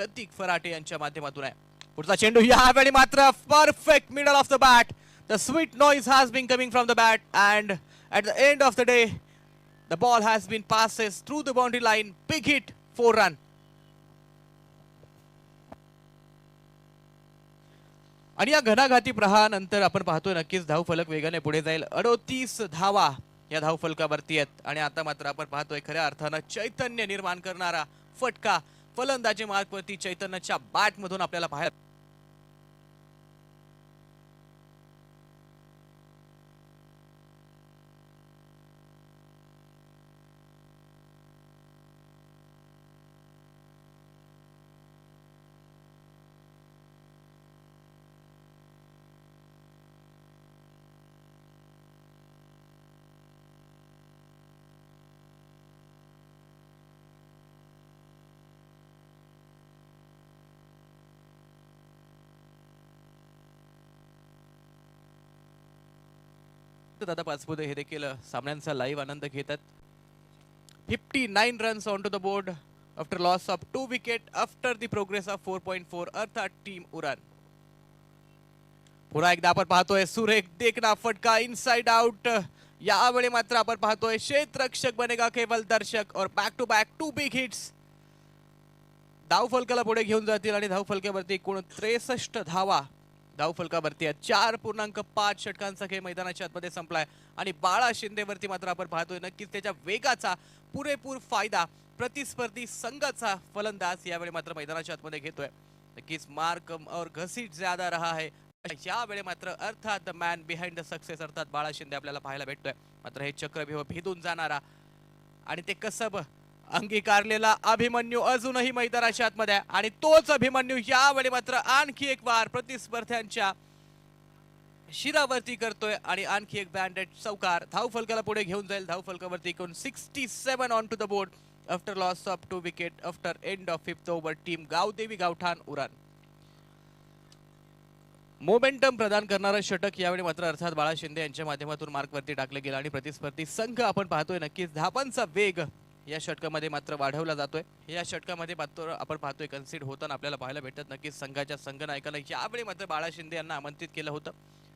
प्रतीक फराटे यांच्या माध्यमातून आहे. पुढचा चेंडू यावेळी मात्र perfect middle of the bat the sweet noise has been coming from the bat and at the end of the day the ball has been passes through the boundary line big hit four run आणि या घणाघाती प्रहानंतर आपण पाहतोय नक्कीच धावफलक वेगाने पुढे जाईल. अडोतीस धावा या धावफलकावरती आहेत. आणि आता मात्र आपण पाहतोय खऱ्या अर्थानं चैतन्य निर्माण करणारा फटका फलंदाजी मार्गवरती चैतन्याच्या बॅटमधून आपल्याला पाहायला दादा पाचपुते हे देखील सामन्यांचा लाईव्ह आनंद घेतात. Fifty nine runs on to the board after loss of two wicket after the progress of four point four अर्थात टीम उरान. पुन्हा एकदा आपण पाहतोय सुरेख देखना फटका इनसाइड आउट यावेळी मात्र आपण पाहतोय क्षेत्ररक्षक बनेगा केवल दर्शक और back to back two big hits धावफलकाला पुढे घेऊन जातील आणि धावफलकावरती एकूण त्रेसष्ट धावा धावफलकावरती आहे. चार पूर्णांक पाच षटकांचा खेळ मैदानाच्या आतमध्ये संपलाय. आणि बाळा शिंदेवरती मात्र आपण पाहतोय नक्कीच त्याच्या वेगाचा पुरेपूर फायदा प्रतिस्पर्धी संघाचा फलंदाज यावेळी मात्र मैदानाच्या आतमध्ये घेतोय. नक्कीच मार्क और घसीट ज्यादा रहा आहे यावेळी मात्र अर्थात the man behind the success अर्थात बाळा शिंदे आपल्याला पाहायला भेटतोय. मात्र हे चक्रव्यूह भेदून जाणारा आणि ते कसब अंगीकारलेला अभिमन्यू अजूनही मैदानाच्या आतमध्ये आहे. आणि तोच अभिमन्यू यावेळी मात्र आणखी एक वार प्रतिस्पर्ध्यांच्या शिरावरती करतोय. आणि आणखी एक बँडेड चौकार धावफलकाला पुढे घेऊन जाईल. धावफलकावरती एकूण sixty seven on to the board after loss of two wicket after end of fifth over team Gavdevi Gaothan Uran momentum प्रदान करणारं षटक यावेळी मात्र अर्थात बाळा शिंदे यांच्या माध्यमातून मार्कवरती टाकले गेलं. आणि प्रतिस्पर्धी संघ आपण पाहतोय नक्कीच धापांचा वेग या षटकामध्ये मात्र वाढवला जातोय. या षटकामध्ये मात्र आपण पाहतोय कन्सिड होताना आपल्याला पाहायला भेटत नक्कीच संघाच्या संघनायकाला यावेळी मात्र बाळा शिंदे यांना आमंत्रित केलं होतं.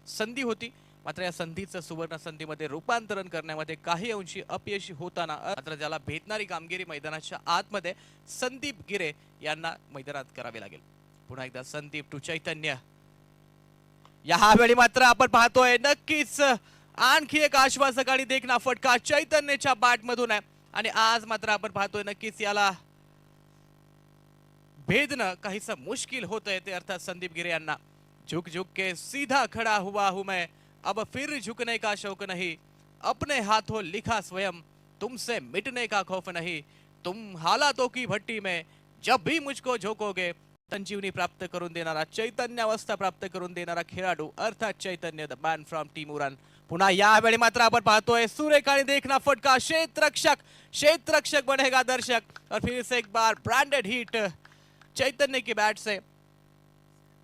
संधी होती. मात्र या संधीचं सुवर्ण संधीमध्ये रूपांतरण करण्यामध्ये काही अंशी अपयशी होताना मात्र ज्याला भेटणारी कामगिरी मैदानाच्या आतमध्ये संदीप गिरे यांना मैदानात करावी लागेल. पुन्हा एकदा संदीप टू चैतन्य. यावेळी मात्र आपण पाहतोय नक्कीच आणखी एक आश्वासक आणि देखना फटका चैतन्यच्या बाटमधून आहे. आणि आज मात्र आपण पाहतोय नक्कीच याला भेदणं काहीस मुश्किल होत आहे ते अर्थात संदीप गिरे यांना. झुक झुक के सीधा खड़ा हुआ हूं मैं. अब फिर झुकने का शौक नहीं. अपने हाथों लिखा स्वयं. तुमसे मिटने का खौफ नहीं. तुम हालातों की भट्टी में जब भी मुझको झोकोगे संजीवनी प्राप्त करून देणारा चैतन्य अवस्था प्राप्त करून देणारा खेळाडू अर्थात Chaitanya the man from team Uran पुन्हा यावेळी मात्र आपण पाहतोय सुरेख आणि देखना फटका. क्षेत्रक्षक क्षेत्रक्षक बनेगा दर्शक. और फिर से एक बार ब्रांडेड हिट चैतन्य की बॅट से.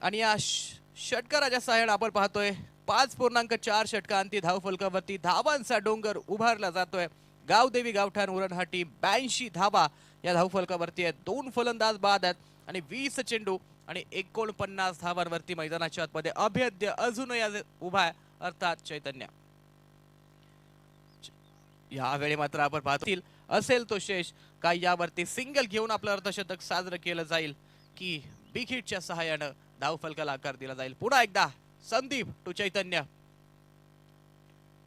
आणि या षटकाराच्या सहाय्याने आपण पाहतोय पाच पूर्णांक चार षटकांती धावफलकावरती धावांचा डोंगर उभारला जातोय. गावदेवी गावठाण उरण हा टीम ब्याऐंशी धावा या धावफलकावरती आहेत दोन फलंदाज बाद आहेत आणि वीस चेंडू आणि एकोणपन्नास धावांवरती मैदानाच्या आतमध्ये अभेद्य अजूनही आज उभा आहे. अर्थात चैतन्य. यावेळी मात्र आपण पाहतील असेल तो शेष काय यावरती सिंगल घेऊन आपलं अर्धशतक साजरं केलं जाईल की बिग हिटच्या सहाय्यानं धावफलकाला आकार दिला जाईल. पुन्हा एकदा संदीप टू चैतन्य.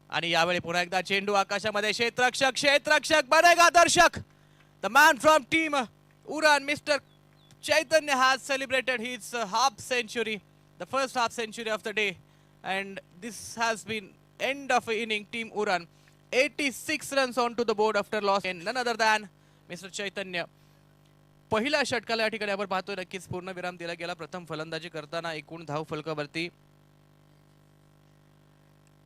आणि यावेळी पुन्हा एकदा चेंडू आकाशामध्ये क्षेत्रक्षक क्षेत्रक्षक बनेगा दर्शक. The man from team Uran mister Chaitanya has celebrated his half century the first half century of the day and this has been end of inning team Uran 86 runs on to the board after loss. In none other than mister Chaitanya पहिल्या षटकाला या ठिकाणी आपण पाहतोय नक्कीच पूर्ण विराम दिला गेला. प्रथम फलंदाजी करताना एकूण धाव फलकावरती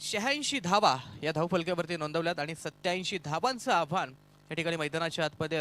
शहाऐंशी धावा या धावफलकावरती नोंदवल्यात आणि सत्याऐंशी धावांचं आव्हान या ठिकाणी मैदानाच्या आतमध्ये